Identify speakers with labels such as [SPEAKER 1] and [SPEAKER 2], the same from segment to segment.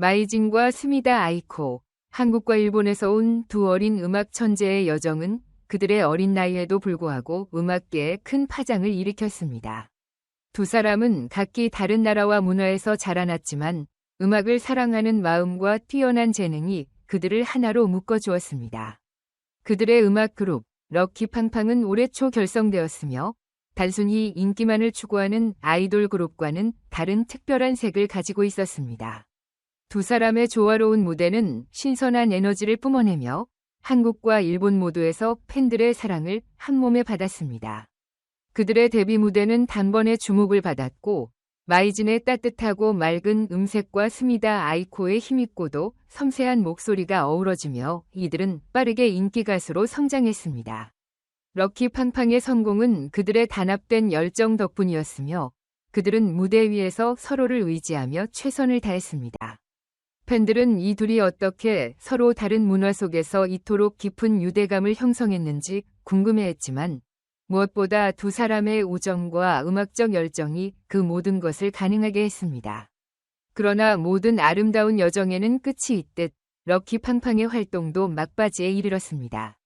[SPEAKER 1] 마이진과 스미다 아이코, 한국과 일본에서 온 두 어린 음악 천재의 여정은 그들의 어린 나이에도 불구하고 음악계에 큰 파장을 일으켰습니다. 두 사람은 각기 다른 나라와 문화에서 자라났지만 음악을 사랑하는 마음과 뛰어난 재능이 그들을 하나로 묶어주었습니다. 그들의 음악 그룹 럭키팡팡은 올해 초 결성되었으며 단순히 인기만을 추구하는 아이돌 그룹과는 다른 특별한 색을 가지고 있었습니다. 두 사람의 조화로운 무대는 신선한 에너지를 뿜어내며 한국과 일본 모두에서 팬들의 사랑을 한몸에 받았습니다. 그들의 데뷔 무대는 단번에 주목을 받았고 마이진의 따뜻하고 맑은 음색과 스미다 아이코의 힘있고도 섬세한 목소리가 어우러지며 이들은 빠르게 인기 가수로 성장했습니다. 럭키 팡팡의 성공은 그들의 단합된 열정 덕분이었으며 그들은 무대 위에서 서로를 의지하며 최선을 다했습니다. 팬들은 이 둘이 어떻게 서로 다른 문화 속에서 이토록 깊은 유대감을 형성했는지 궁금해했지만 무엇보다 두 사람의 우정과 음악적 열정이 그 모든 것을 가능하게 했습니다. 그러나 모든 아름다운 여정에는 끝이 있듯 럭키 팡팡의 활동도 막바지에 이르렀습니다.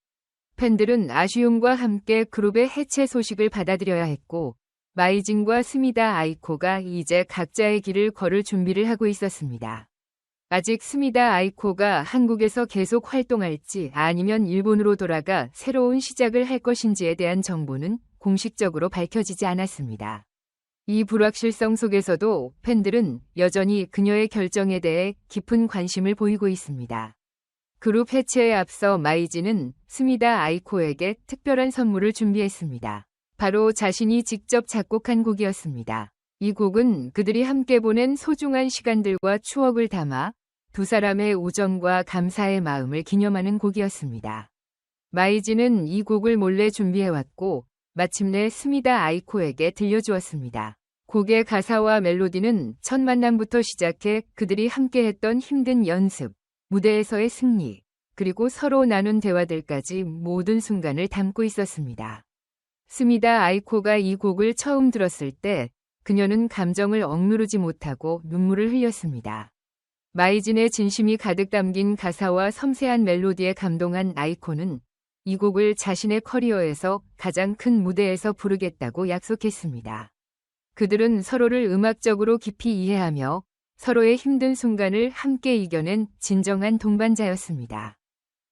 [SPEAKER 1] 팬들은 아쉬움과 함께 그룹의 해체 소식을 받아들여야 했고 마이진과 스미다 아이코가 이제 각자의 길을 걸을 준비를 하고 있었습니다. 아직 스미다 아이코가 한국에서 계속 활동할지 아니면 일본으로 돌아가 새로운 시작을 할 것인지에 대한 정보는 공식적으로 밝혀지지 않았습니다. 이 불확실성 속에서도 팬들은 여전히 그녀의 결정에 대해 깊은 관심을 보이고 있습니다. 그룹 해체에 앞서 마이지는 스미다 아이코에게 특별한 선물을 준비했습니다. 바로 자신이 직접 작곡한 곡이었습니다. 이 곡은 그들이 함께 보낸 소중한 시간들과 추억을 담아 두 사람의 우정과 감사의 마음을 기념하는 곡이었습니다. 마이지는 이 곡을 몰래 준비해왔고 마침내 스미다 아이코에게 들려주었습니다. 곡의 가사와 멜로디는 첫 만남부터 시작해 그들이 함께 했던 힘든 연습, 무대에서의 승리, 그리고 서로 나눈 대화들까지 모든 순간을 담고 있었습니다. 스미다 아이코가 이 곡을 처음 들었을 때 그녀는 감정을 억누르지 못하고 눈물을 흘렸습니다. 마이진의 진심이 가득 담긴 가사와 섬세한 멜로디에 감동한 아이코는 이 곡을 자신의 커리어에서 가장 큰 무대에서 부르겠다고 약속했습니다. 그들은 서로를 음악적으로 깊이 이해하며 서로의 힘든 순간을 함께 이겨낸 진정한 동반자였습니다.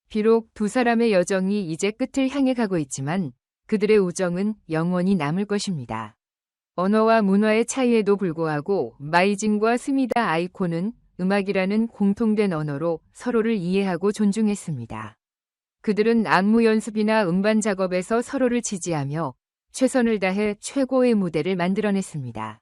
[SPEAKER 1] 비록 두 사람의 여정이 이제 끝을 향해 가고 있지만 그들의 우정은 영원히 남을 것입니다. 언어와 문화의 차이에도 불구하고 마이진과 스미다 아이코는 음악이라는 공통된 언어로 서로를 이해하고 존중했습니다. 그들은 안무 연습이나 음반 작업에서 서로를 지지하며 최선을 다해 최고의 무대를 만들어냈습니다.